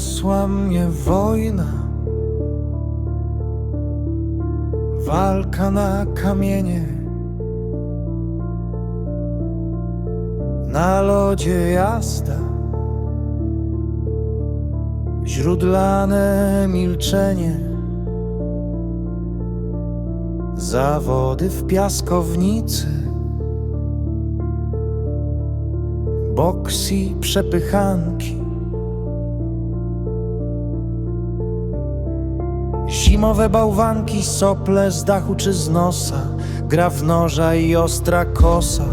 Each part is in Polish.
Przerosła mnie wojna, walka na kamienie. Na lodzie jazda, źródlane milczenie. Zawody w piaskownicy, boks i przepychanki. Zimowe bałwanki, sople z dachu czy z nosa, gra w noża i ostra kosa.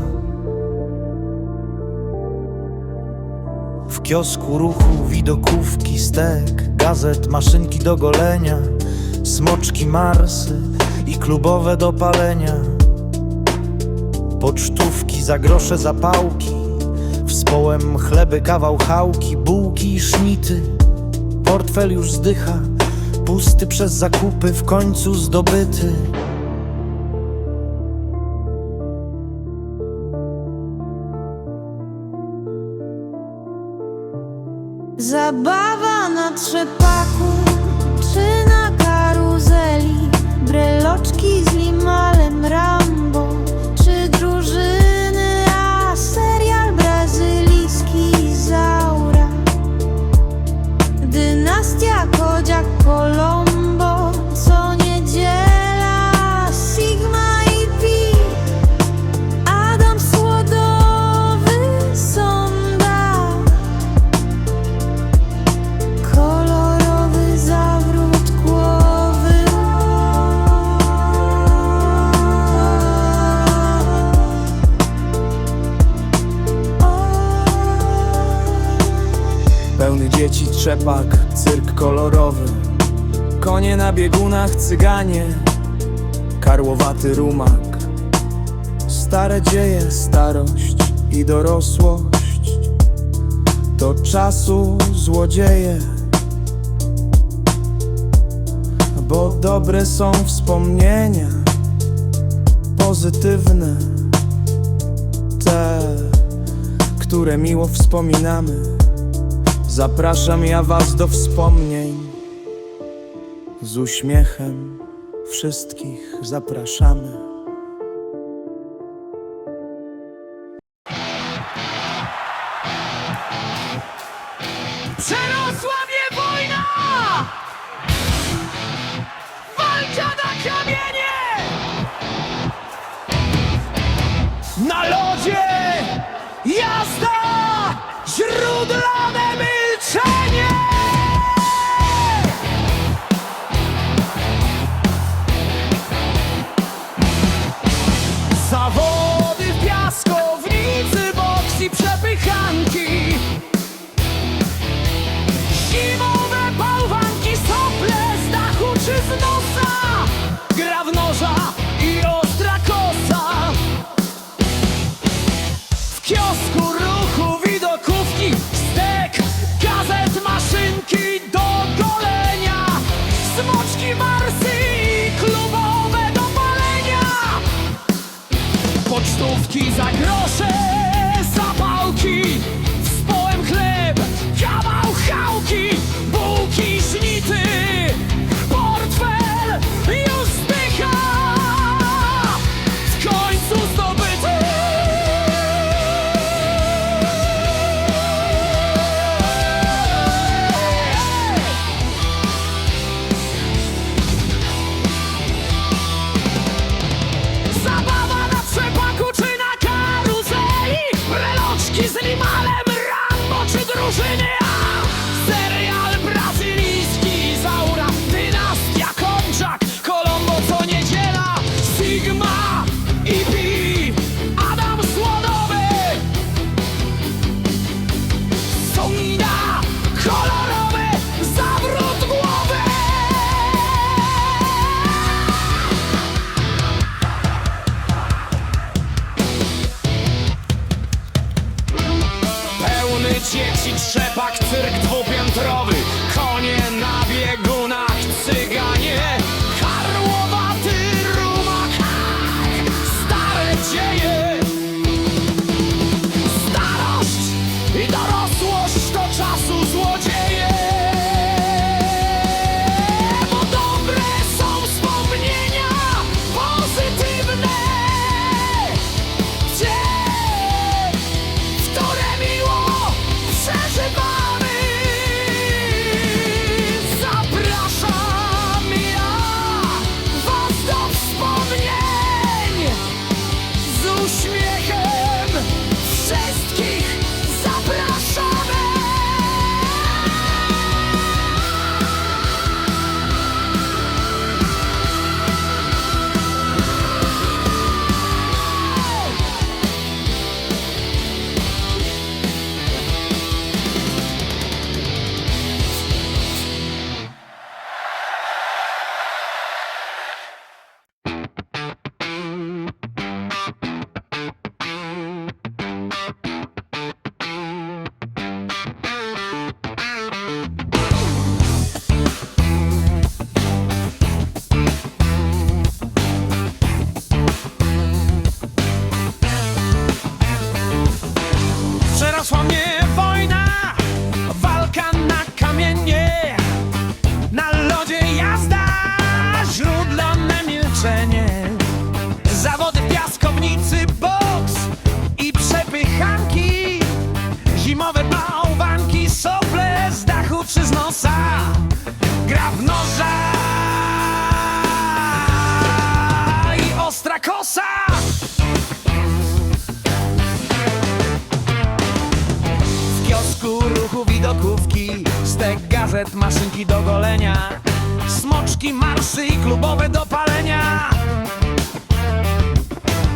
W kiosku ruchu widokówki, stek, gazet, maszynki do golenia, smoczki marsy i klubowe do palenia. Pocztówki za grosze zapałki, wspołem chleby, kawał chałki, bułki i sznity. Portfel już zdycha, pusty przez zakupy, w końcu zdobyty. Zabawa na trzepaku trzepak, cyrk kolorowy. Konie na biegunach, cyganie. Karłowaty rumak. Stare dzieje, starość i dorosłość. To czasu złodzieje. Bo dobre są wspomnienia Pozytywne Te, które miło wspominamy Zapraszam ja was do wspomnień Z uśmiechem wszystkich zapraszamy Przerosła mnie wojna! Walka na kamienie! Na lodzie jazda! Źródlane gra w noża i ostra kosa. W kiosku ruchu widokówki, stek gazet, maszynki do golenia, smoczki, marszy i klubowe do palenia.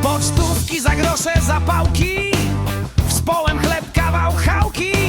Pocztówki za grosze, zapałki, z połem chleb, kawał chałki.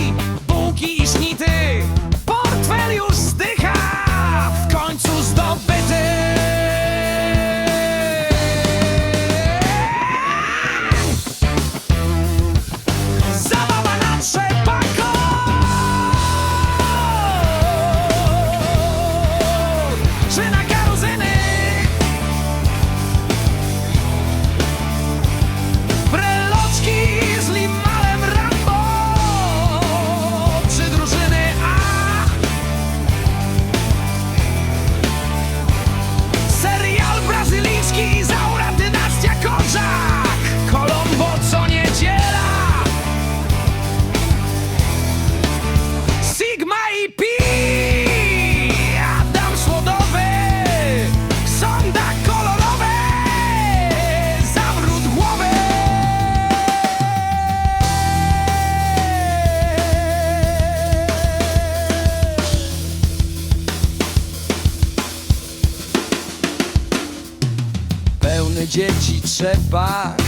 Trzepak,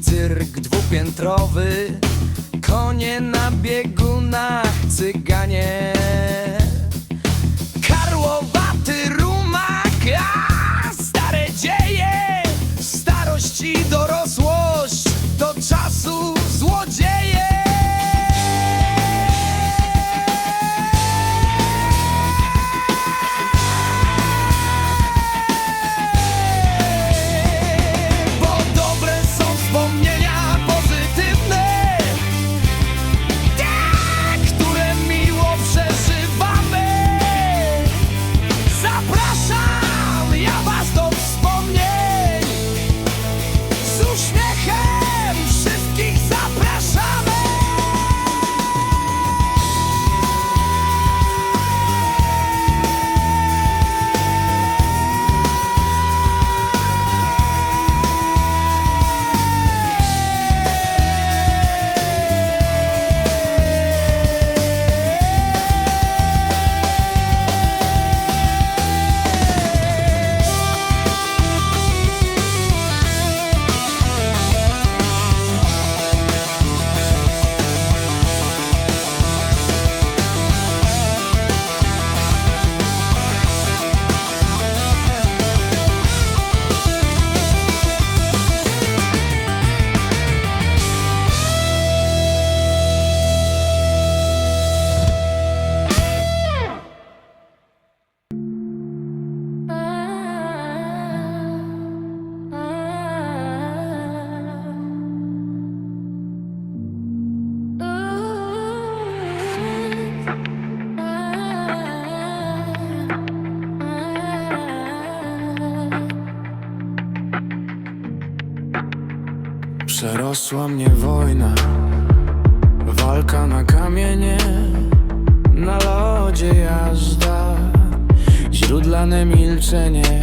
cyrk dwupiętrowy, konie na biegunach, cyganie. Przerosła mnie wojna, walka na kamienie, na lodzie jazda, źródlane milczenie,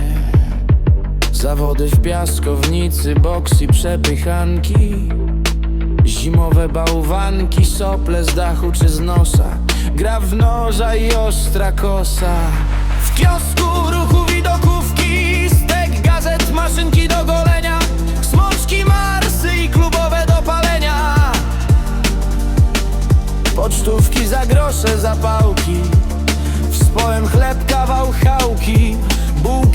zawody w piaskownicy, boks i przepychanki, zimowe bałwanki, sople z dachu czy z nosa, gra w noża i ostra kosa. W kiosku ruchu widokówki, stek gazet, maszynki do golenia, Pocztówki za grosze, zapałki Wspołem chleb, kawał chałki. Bułki,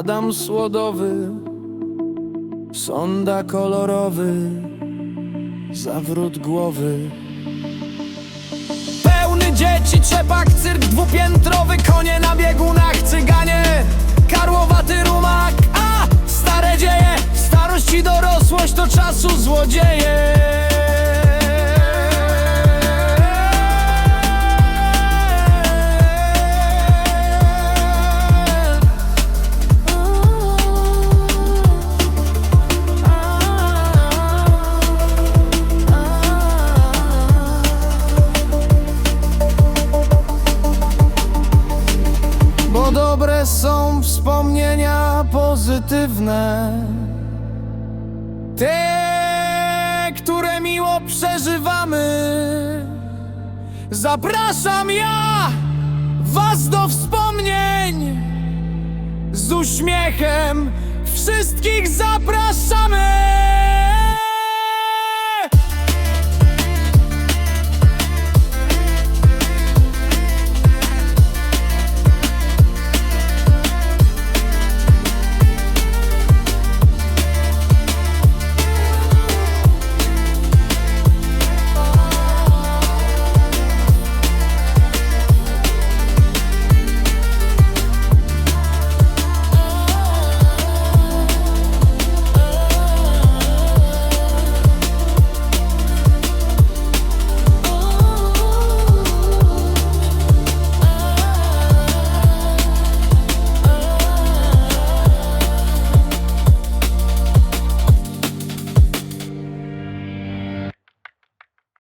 Adam Słodowy Sonda kolorowy Zawrót głowy. Pełny dzieci trzepak, cyrk dwupiętrowy Konie na biegunach, cyganie karłowaty rumak A stare dzieje, starość i dorosłość to czasu złodzieje Te, które miło przeżywamy. Zapraszam ja was do wspomnień. Z uśmiechem wszystkich zapraszamy